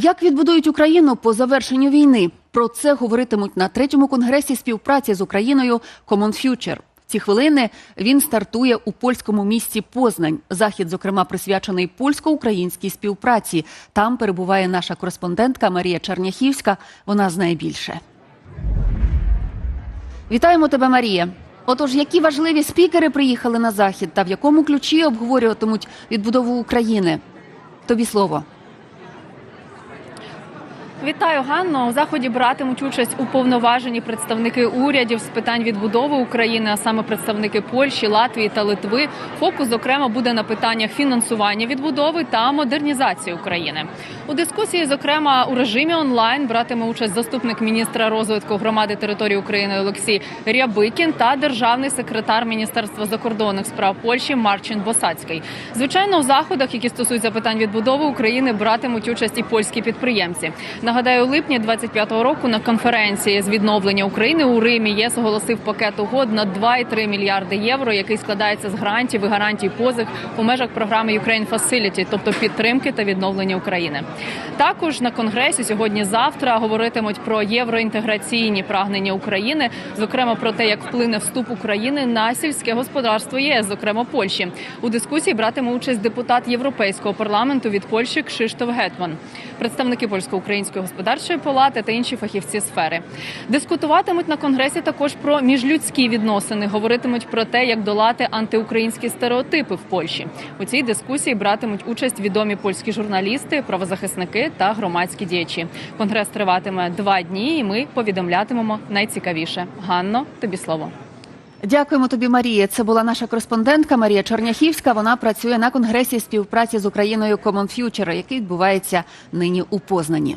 Як відбудують Україну по завершенню війни? Про це говоритимуть на третьому конгресі співпраці з Україною Common Future. Ці хвилини він стартує у польському місті Познань. Захід, зокрема, присвячений польсько-українській співпраці. Там перебуває наша кореспондентка Марія Черняхівська. Вона знає більше. Вітаємо тебе, Марія. Отож, які важливі спікери приїхали на захід та в якому ключі обговорюватимуть відбудову України? Тобі слово. Вітаю, Ганно. У заході братимуть участь уповноважені представники урядів з питань відбудови України, а саме представники Польщі, Латвії та Литви. Фокус, зокрема, буде на питаннях фінансування відбудови та модернізації України. У дискусії, зокрема, у режимі онлайн братиме участь заступник міністра розвитку громади території України Олексій Рябикін та державний секретар Міністерства закордонних справ Польщі Марчин Босацький. Звичайно, у заходах, які стосуються питань відбудови України, братимуть участь і польські підприємці. Нагадаю, у липні 25-го року на конференції з відновлення України у Римі ЄС оголосив пакет угод на 2,3 мільярди євро, який складається з грантів і гарантій позик у межах програми Ukraine Facility, тобто підтримки та відновлення України. Також на конгресі сьогодні-завтра говоритимуть про євроінтеграційні прагнення України, зокрема про те, як вплине вступ України на сільське господарство ЄС, зокрема Польщі. У дискусії братиме участь депутат Європейського парламенту від Польщі Кшиштоф Гетман, представники польсько-української господарчої палати та інші фахівці сфери. Дискутуватимуть на конгресі також про міжлюдські відносини. Говоритимуть про те, як долати антиукраїнські стереотипи в Польщі. У цій дискусії братимуть участь відомі польські журналісти, правозахисники та громадські діячі. Конгрес триватиме два дні, і ми повідомлятимемо найцікавіше. Ганно, тобі слово. Дякуємо тобі, Марія. Це була наша кореспондентка Марія Черняхівська. Вона працює на конгресі співпраці з Україною Common Future, який відбувається нині у Познані.